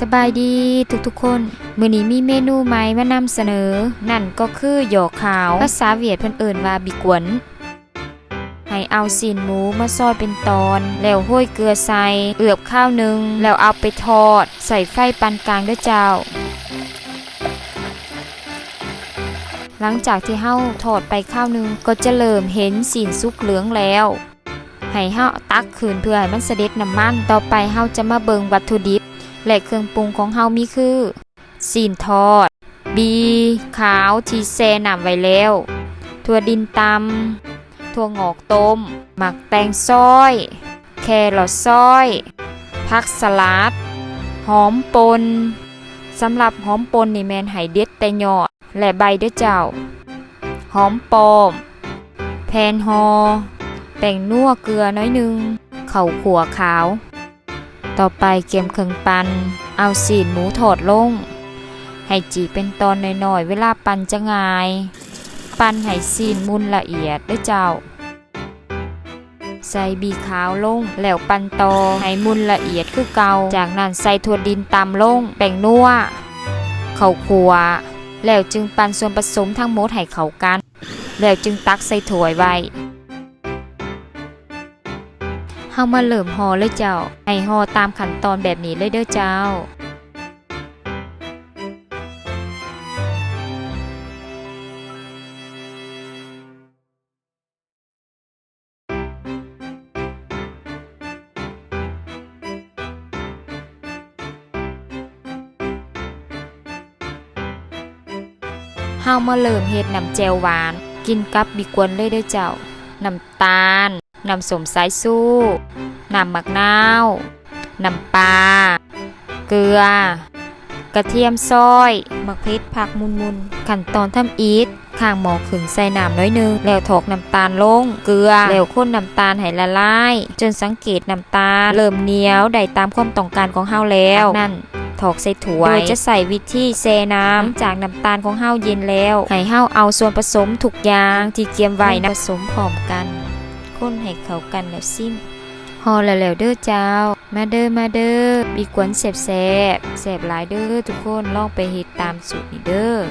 สบายดีทุกๆคน มื้อนี้มีเมนูใหม่มานำเสนอ นั่นก็คือหยอกขาว ภาษาเวียดเพิ่นเอิ้นว่าบิกวนให้เอาซีนหมูมาซอยเป็นตอน แล้วห้อยเกลือใส่เอือบข้าวหนึง แล้วเอาไปทอด ใส่ไฟปานกลางด้วยเจ้า หลังจากที่เฮาทอดไปข้าวหนึงก็จะเริ่มเห็นสีนสุกเหลืองแล้วให้เฮาตักคืนเพื่อให้มันเสด็จน้ำมัน ต่อไปเฮาจะมาเบิงวัตถุดิบ และเครื่องปรุงของเฮามีคือซีนทอด บีขาวที่แช่น้ำไว้แล้ว ถั่วดินตำถั่วงอกต้ม หมักแตงซอย แครอทซอย ผักสลัด หอมปนสำหรับหอมปนนี่แมนไห้เด็ดแต่ยอด และใบเด้อเจ้า หอมปอม แพนฮอ แป้งนัวเกลือน้อยนึง เข่าขัวขาว ต่อไปเกมเครื่องปัน เอาสีนหมูถอดลง ให้จีเป็นตอนหน้อยๆ เวลาปันจะง่าย ปันให้ซีนมุนละเอียดด้วยเจ้า ใส่บีขาวลง แล้วปันตอให้มุนละเอียดคือเกาจากนั้นใส่ถั่วดินตำลง แป้งนัวข้าวคั่วแล้วจึงปันส่วนผสมทั้งหมดให้เข้ากัน แล้วจึงตักใส่ถ้วยไว้ เฮามาเริ่มหอเลยเจ้า ให้หอตามขั้นตอนแบบนี้เลยเด้อเจ้าเฮามาเริ่มเฮ็ดน้ำแจวหวาน กินกับบิกวนเลยเด้อเจ้า น้ำตาล น้ำสมสายสู้ น้ำมะนาว น้ำปลา เกลือ กระเทียมซอยมักพริกผักมุนมุนขั้นตอนทำอีทข้างหม้อขึงใส่น้ำน้อยนึง แล้วถอกน้ำตาลลง เกลือ แล้วข้นน้ำตาลให้ละลาย จนสังเกตน้ำตาล เริ่มเหนียวได้ตามความต้องการของเฮาแล้ว นั่นถอกใส่ถ้วย โดยจะใส่วิธีเซน้ำจากน้ำตาลของเฮาเย็นแล้ว ให้เฮาเอาส่วนผสมทุกอย่างที่เตรียมไว้นะผสมพร้อมกัน คนให้เขากันแล้วซิมฮอแล้วแล้วเด้อเจ้า มาเด้อมาเด้อมีกวนแสบแสบแสบหลายเด้อทุกคนลองไปเฮ็ดตามสูตรนี้เด้อ